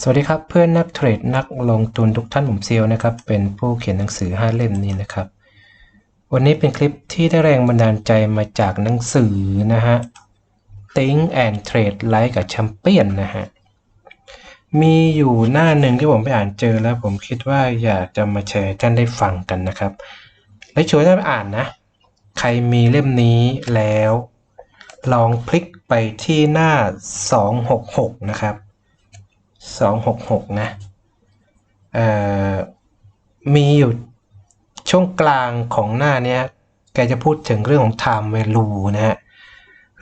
สวัสดีครับเพื่อนนักเทรดนักลงทุนทุกท่านผมเซียวนะครับ เป็นผู้เขียนหนังสือ 5 เล่มนี้นะครับ วันนี้เป็นคลิปที่ได้แรงบันดาลใจมาจากหนังสือนะฮะ Think and Trade Like กับ Champion นะฮะ มีอยู่หน้าหนึ่งที่ผมไปอ่านเจอแล้วผมคิดว่าอยากจะมาแชร์ท่านได้ฟังกันนะครับและช่วยท่านไปอ่านนะ ใครมีเล่มนี้แล้ว ลองพลิกไปที่หน้า 266 นะครับ 266นะเอ่อมีอยู่ช่วงกลางของหน้าเนี้ยแกจะพูดถึงเรื่องของ time value นะฮะ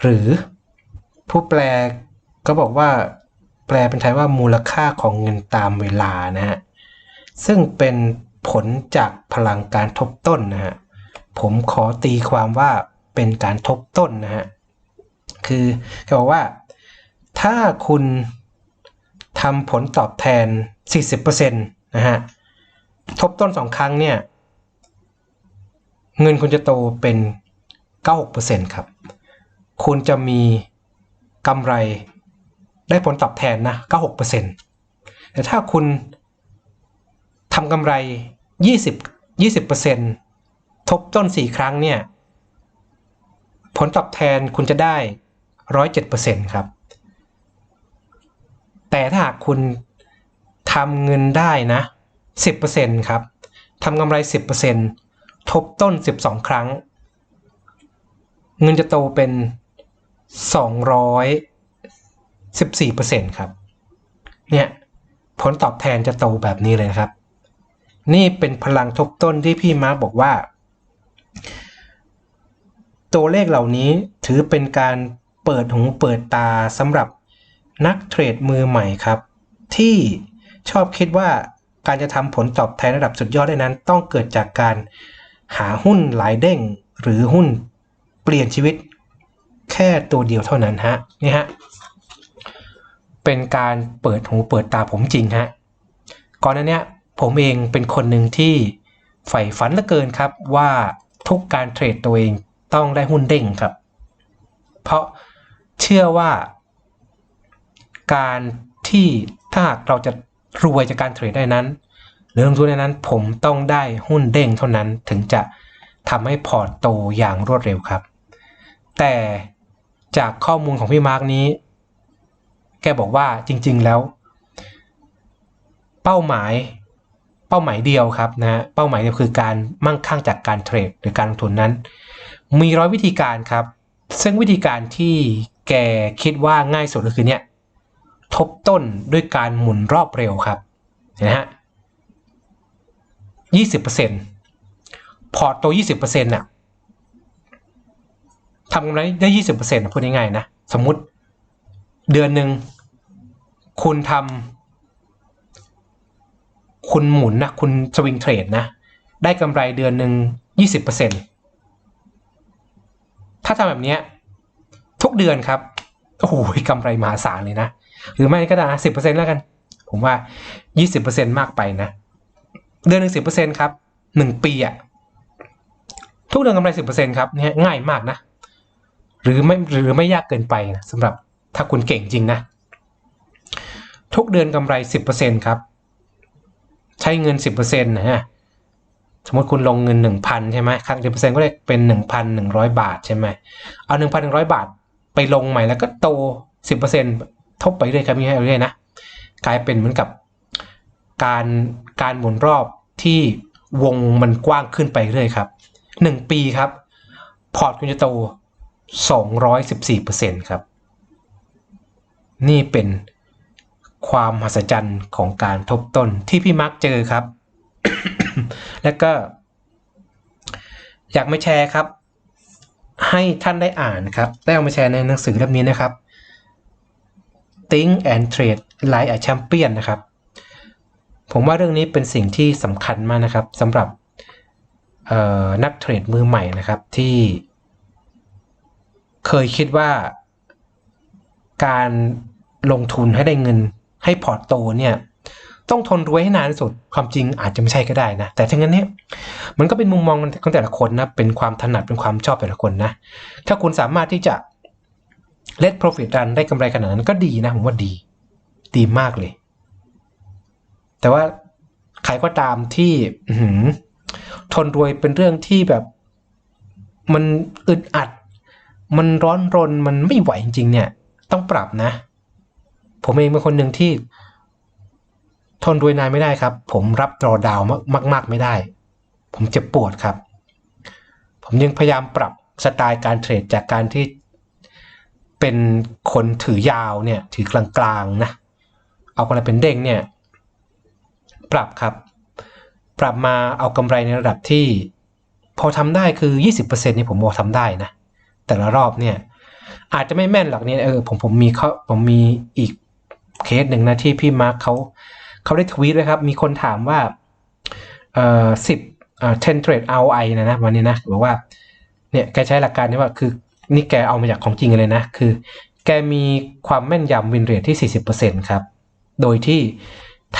หรือผู้แปลก็บอกว่าแปลเป็นไทยว่ามูลค่าของเงินตามเวลานะฮะ ซึ่งเป็นผลจากพลังการทบต้นนะฮะ ผมขอตีความว่าเป็นการทบต้นนะฮะ คือเขาบอกว่าถ้าคุณ ทำผลตอบแทน 40%นะฮะ ทบต้น 2 ครั้งเนี่ย เงินคุณจะโตเป็น 96%ครับ คุณจะมีกำไรได้ผลตอบแทนนะ 96%แต่ถ้าคุณทำกำไร 20 20%ทบต้น 4 ครั้งเนี่ย ผลตอบแทนคุณจะได้ 107%ครับ แต่ถ้าหากคุณทำเงินได้นะ 10%ครับทำกำไร 10%ทบต้น 12 ครั้ง เงินจะโตเป็น 214%ครับ เนี่ย ผลตอบแทนจะโตแบบนี้เลยครับ นี่เป็นพลังทบต้นที่พี่มาร์กบอกว่า ตัวเลขเหล่านี้ถือเป็นการเปิดหูเปิดตาสำหรับ นักเทรดมือใหม่ครับ ที่ชอบคิดว่าการจะทำผลตอบแทนระดับสุดยอดได้นั้น ต้องเกิดจากการหาหุ้นหลายเด้ง หรือหุ้นเปลี่ยนชีวิตแค่ตัวเดียวเท่านั้นฮะนี่ฮะเป็นการเปิดหูเปิดตาผมจริงฮะก่อนหน้านี้ผมเองเป็นคนหนึ่งที่ใฝ่ฝันเหลือเกินครับว่าทุกการเทรดตัวเองต้องได้หุ้นเด้งครับ เพราะเชื่อว่า การที่ถ้าหากเราจะรวยจากการเทรดได้นั้น หรือลงทุนในนั้นผมต้องได้หุ้นเด้งเท่านั้นถึงจะทำให้พอร์ตโตอย่างรวดเร็วครับ แต่จากข้อมูลของพี่มาร์กนี้ แกบอกว่าจริงๆแล้ว เป้าหมายเป้าหมายเดียวครับนะฮะเป้าหมายเดียวคือการมั่งคั่งจากการเทรดหรือการลงทุนนั้น มีร้อยวิธีการครับ ซึ่งวิธีการที่แกคิดว่าง่ายสุดก็คือเนี่ย ทบต้นด้วยการหมุนรอบเร็วครับเห็นไหมฮะยี่สิบเปอร์เซ็นต์พอร์ตโตยี่สิบเปอร์เซ็นต์น่ะทำกำไรได้ยี่สิบเปอร์เซ็นต์พูดง่ายๆนะ สมมุติเดือนหนึ่งคุณทำคุณหมุนนะ คุณสวิงเทรดนะ ได้กำไรเดือนหนึ่งยี่สิบเปอร์เซ็นต์ถ้าทำแบบนี้ทุกเดือนครับ โอ้โหกำไรมหาศาลเลยนะ หรือไม่ก็ได้สิบเปอร์เซ็นต์แล้วกัน ผมว่ายี่สิบเปอร์เซ็นต์มากไปนะ เดือนหนึ่งสิบเปอร์เซ็นต์ครับหนึ่งปีอะทุกเดือนกำไรสิบเปอร์เซ็นต์ครับเนี่ยง่ายมากนะ หรือไม่หรือไม่ยากเกินไปนะสำหรับถ้าคุณเก่งจริงนะ ทุกเดือนกำไรสิบเปอร์เซ็นต์ครับ ใช้เงินสิบเปอร์เซ็นต์นะฮะสมมติคุณลงเงินหนึ่งพันใช่ไหมครั้งสิบเปอร์เซ็นต์ก็ได้เป็นหนึ่งพันหนึ่งร้อยบาทใช่ไหมเอาหนึ่งพันหนึ่งร้อยบาทไปลงใหม่แล้วก็โตสิบเปอร์เซ็นต์ ทบไปเรื่อยครับมีให้เรื่อยนะกลายเป็นเหมือนกับการการหมุนรอบที่วงมันกว้างขึ้นไปเรื่อยครับหนึ่งปีครับ พอร์ตคุณจะโตสองร้อยสิบสี่เปอร์เซ็นต์ครับ นี่เป็นความมหัศจรรย์ของการทบต้นที่พี่มักเจอครับ แล้วก็ อยากมาแชร์ครับ ให้ท่านได้อ่านครับ ได้เอามาแชร์ในหนังสือเล่มนี้นะครับ Think and Trade Like a Champion นะครับ ผมว่าเรื่องนี้เป็นสิ่งที่สำคัญมากนะครับสำหรับนักเทรดมือใหม่นะครับที่เคยคิดว่าการลงทุนให้ได้เงินให้พอร์ตโตเนี่ยต้องทนรวยให้นานที่สุดความจริงอาจจะไม่ใช่ก็ได้นะ แต่ทั้งนั้นเนี่ยมันก็เป็นมุมมองของแต่ละคนนะเป็นความถนัดเป็นความชอบแต่ละคนนะ ถ้าคุณสามารถที่จะ let profit run ได้กำไรขนาดนั้นก็ดีนะผมว่าดี ดีมากเลย แต่ว่าใครก็ตามที่ทนรวยเป็นเรื่องที่แบบ มันอึดอัด มันร้อนรนมันไม่ไหวจริงๆเนี่ย ต้องปรับนะ ผมเองเป็นคนหนึ่งที่ ทนรวยนานไม่ได้ครับ ผมรับดรอดาวมากมาก ๆ ไม่ได้ ผมเจ็บปวดครับ ผมยังพยายามปรับสไตล์การเทรดจากการที่ เป็นคนถือยาวเนี่ยถือกลางๆนะเอากำไรเป็นเด้งเนี่ยปรับครับ ปรับมาเอากำไรในระดับที่ พอทำได้คือ 20%นี่ผมบอกทำได้นะแต่ละรอบเนี่ยอาจจะไม่แม่นหรอกเนี่ยเออผมผมมีเขาผมมีอีกเคสหนึ่งนะที่พี่มาร์คเขาเขาได้ทวีตเลยครับ มีคนถามว่าเอ่อสิบเอ่อ ten trade ROI นะนะวันนี้นะบอกว่าเนี่ยแกใช้หลักการนี้ว่าคือ นี่แกเอามาจากของจริงเลยนะ คือ แกมีความแม่นยำวินเรทที่ 40%ครับ โดยที่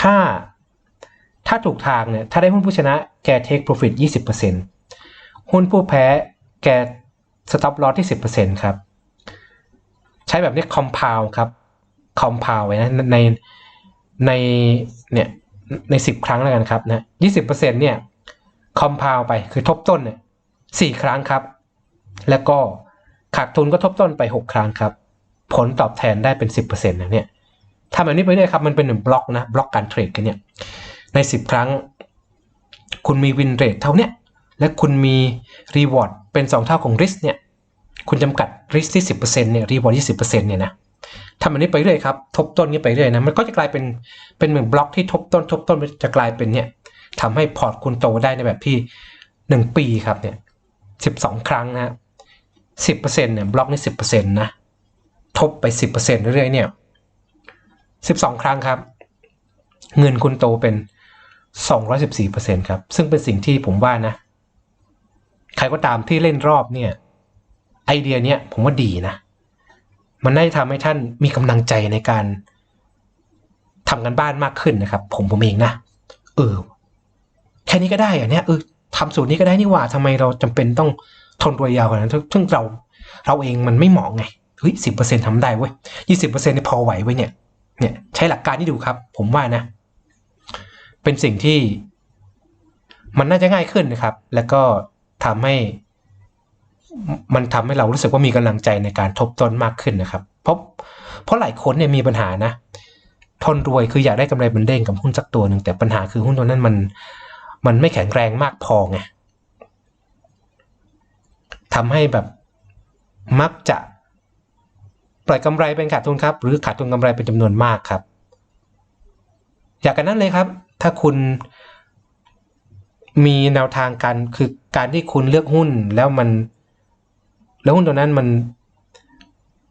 ถ้าถ้าถูกทางเนี่ย ถ้าได้หุ้นผู้ชนะ แก take profit 20%หุ้นผู้แพ้ แก stop loss ที่ 10%ครับ ใช้แบบนี้ compound ครับ compound ไว้นะในในเนี่ยใน 10 ครั้งแล้วกันครับนะ20%เนี่ย compound ไปคือทบต้นเนี่ย4ครั้งครับ แล้วก็ ขาดทุนก็ทบต้นไป 6 ครั้งครับ ผลตอบแทนได้เป็น 10%นะเนี่ยทำแบบนี้ไปเรื่อยครับมันเป็นหนึ่งบล็อกนะบล็อกการเทรดกันเนี่ยใน 10 ครั้ง คุณมีวินเรทเท่าเนี้ยและคุณมีรีวอร์ดเป็น 2 เท่าของริสเนี่ยคุณจำกัดริสที่ 10%เนี่ยรีวอร์ดที่10%เนี่ยนะทำแบบนี้ไปเรื่อยครับทบต้นนี้ไปเรื่อยนะมันก็จะกลายเป็นเป็นเหมือนบล็อกที่ทบต้น ทบต้นจะกลายเป็นเนี่ยทำให้พอร์ตคุณโตได้ในแบบที่ 1 ปีครับเนี่ย12 ครั้งนะ 10%เนี่ยบล็อกนี่10%นะทบไป 10%เรื่อยๆเนี่ย 12 ครั้งครับ เงินคุณโตเป็น 214%ครับ ซึ่งเป็นสิ่งที่ผมว่านะ ใครก็ตามที่เล่นรอบเนี่ย ไอเดียเนี้ยผมว่าดีนะ มันน่าจะทำให้ท่านมีกำลังใจในการทำกันบ้านมากขึ้นนะครับ ผมผมเองนะ เออ แค่นี้ก็ได้อะเนี่ยเออทำสูตรนี้ก็ได้นี่หว่าทำไมเราจำเป็นต้อง ทนรวยาวขนาดนั้นซึ่งเราเราเองมันไม่เหมาะไงเฮ้ยสิบเปอร์เซ็นทำได้เว้ยยี่สิบเปอร์เซ็นต์นี่พอไหวไว้ยเนี่ยเนี่ยใช้หลักการที่ดูครับ ผมว่านะ เป็นสิ่งที่มันน่าจะง่ายขึ้นนะครับ แล้วก็ทำให้ มันทำให้เรารู้สึกว่ามีกำลังใจในการทบต้นมากขึ้นนะครับ เพราะเพราะหลายคนเนี่ยมีปัญหานะ ทนรวยคืออยากได้กำไรเป็นเด้งกับหุ้นสักตัวหนึ่งแต่ปัญหาคือหุ้นตัวนั้นมัน มันไม่แข็งแรงมากพอไง ทำให้แบบมักจะปล่อยกำไรเป็นขาดทุนครับ หรือขาดทุนกำไรเป็นจำนวนมากครับ อยากกันนั้นเลยครับ ถ้าคุณมีแนวทางการคือการที่คุณเลือกหุ้นแล้วมัน แล้วหุ้นตัวนั้นมัน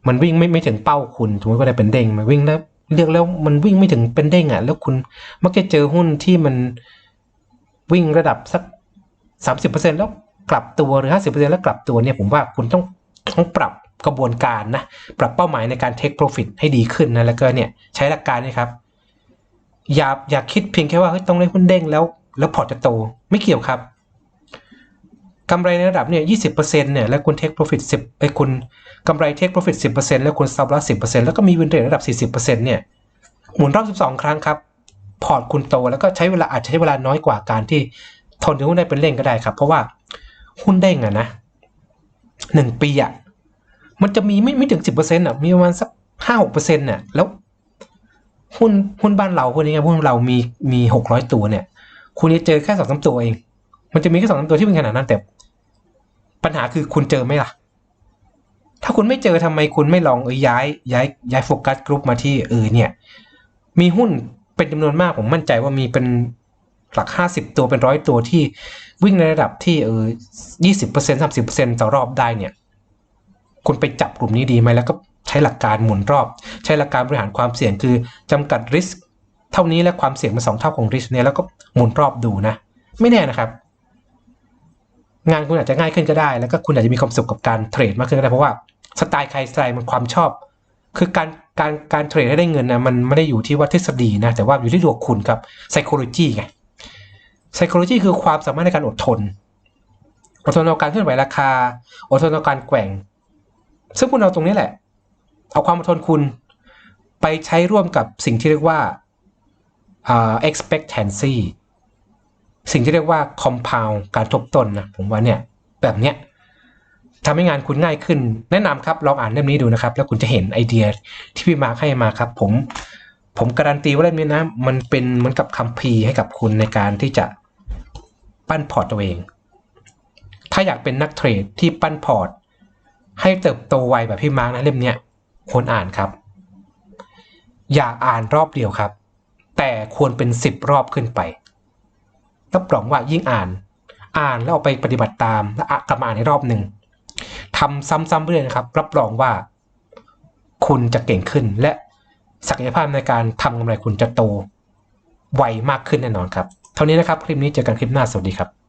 มันวิ่งไม่ไม่ถึงเป้าคุณสมมติว่าได้เป็นเด้งมันวิ่งแล้วเลือกแล้วมันวิ่งไม่ถึงเป็นเด้งอะ แล้วคุณมักจะเจอหุ้นที่มันวิ่งระดับสักสามสิบเปอร์เซ็นแล้ว กลับตัวหรือห้าสิบเปอร์เซ็นแล้วกลับตัวเนี่ยผมว่าคุณต้องต้องปรับกระบวนการนะ ปรับเป้าหมายในการ take profit ให้ดีขึ้นนะ แล้วก็เนี่ยใช้หลักการนี่ครับ อย่าอย่าคิดเพียงแค่ว่าเฮ้ยต้องเล่นหุ้นเด้งแล้ว แล้วพอจะโตไม่เกี่ยวครับกำไรในระดับเนี่ยยี่สิบเปอร์เซ็นต์เนี่ย แล้วคุณ take profit สิบไอ้คุณกำไร take profit สิบเปอร์เซ็นต์แล้วคุณ stop loss สิบเปอร์เซ็นต์แล้วก็มีวินเรทระดับสี่สิบเปอร์เซ็นต์เนี่ย หมุนรอบสิบสองครั้งครับ พอร์ตคุณโตแล้วก็ใช้เวลาอาจจะใช้เวลาน้อยกว่าการที่ทนถึงหุ้นได้เป็นเร่งก็ได้ครับ เพราะว่า หุ้นเด้งอะนะหนึ่งปีอะมันจะมีไม่ไม่ถึงสิบเปอร์เซ็นต์อะมีประมาณสักห้าหกเปอร์เซ็นต์น่ะแล้วหุ้นหุ้นบ้านเราพวกนี้ไงหุ้นเรามีมีหกร้อยตัวเนี่ย คุณจะเจอแค่สองสามตัวเอง มันจะมีแค่สองสามตัวที่เป็นขนาดนั้นแต่ปัญหาคือคุณเจอไหมล่ะ ถ้าคุณไม่เจอทำไมคุณไม่ลองเออย้าย ย้ายย้ายโฟกัสกลุ่มมาที่เออเนี่ย มีหุ้นเป็นจำนวนมากผมมั่นใจว่ามีเป็น หลักห้าสิบตัวเป็นร้อยตัวที่วิ่งในระดับที่เออยี่สิบเปอร์เซ็นต์สามสิบเปอร์เซ็นต์ต่อรอบได้เนี่ย คุณไปจับกลุ่มนี้ดีไหมแล้วก็ใช้หลักการหมุนรอบ ใช้หลักการบริหารความเสี่ยงคือจำกัดริสเท่านี้และความเสี่ยงเป็นสองเท่าของริสเนี่ยแล้วก็หมุนรอบดูนะ ไม่แน่นะครับ งานคุณอาจจะง่ายขึ้นก็ได้ แล้วก็คุณอาจจะมีความสุขกับการเทรดมากขึ้นก็ได้เพราะว่าสไตล์ใครสไตล์มันความชอบ คือการการการเทรดให้ได้เงินนะมันไม่ได้อยู่ที่ว่าทฤษฎีนะแต่ว่าอยู่ที่ตัวคุณครับ psychology ไง psychology คือความสามารถในการอดทน อดทนต่อการเคลื่อนไหวราคา อดทนต่อการแกว่ง ซึ่งคุณเอาตรงนี้แหละ เอาความอดทนคุณไปใช้ร่วมกับสิ่งที่เรียกว่าอ่า expectancy สิ่งที่เรียกว่า compound การทบต้นนะผมว่าเนี่ย แบบเนี้ยทำให้งานคุณง่ายขึ้น แนะนำครับ ลองอ่านเล่มนี้ดูนะครับ แล้วคุณจะเห็นไอเดียที่พี่มาร์คให้มาครับ ผมผมการันตีว่าเล่มนี้นะ มันเป็นเหมือนกับคัมภีร์ให้กับคุณในการที่จะ ปั้นพอร์ตตัวเอง ถ้าอยากเป็นนักเทรดที่ปั้นพอร์ต ให้เติบโตไวแบบพี่มาร์คนะเล่มเนี้ยควรอ่านครับ อย่าอ่านรอบเดียวครับ แต่ควรเป็นสิบรอบขึ้นไปรับรองว่ายิ่งอ่าน อ่านแล้วเอาไปปฏิบัติตามแล้วอะกลับมาอ่านในรอบหนึ่งทำซ้ำๆเรื่อยนะครับ รับรองว่า คุณจะเก่งขึ้นและศักยภาพในการทำกำไรคุณจะโตไวมากขึ้นแน่นอนครับ เท่านี้นะครับ คลิปนี้เจอกันคลิปหน้า สวัสดีครับ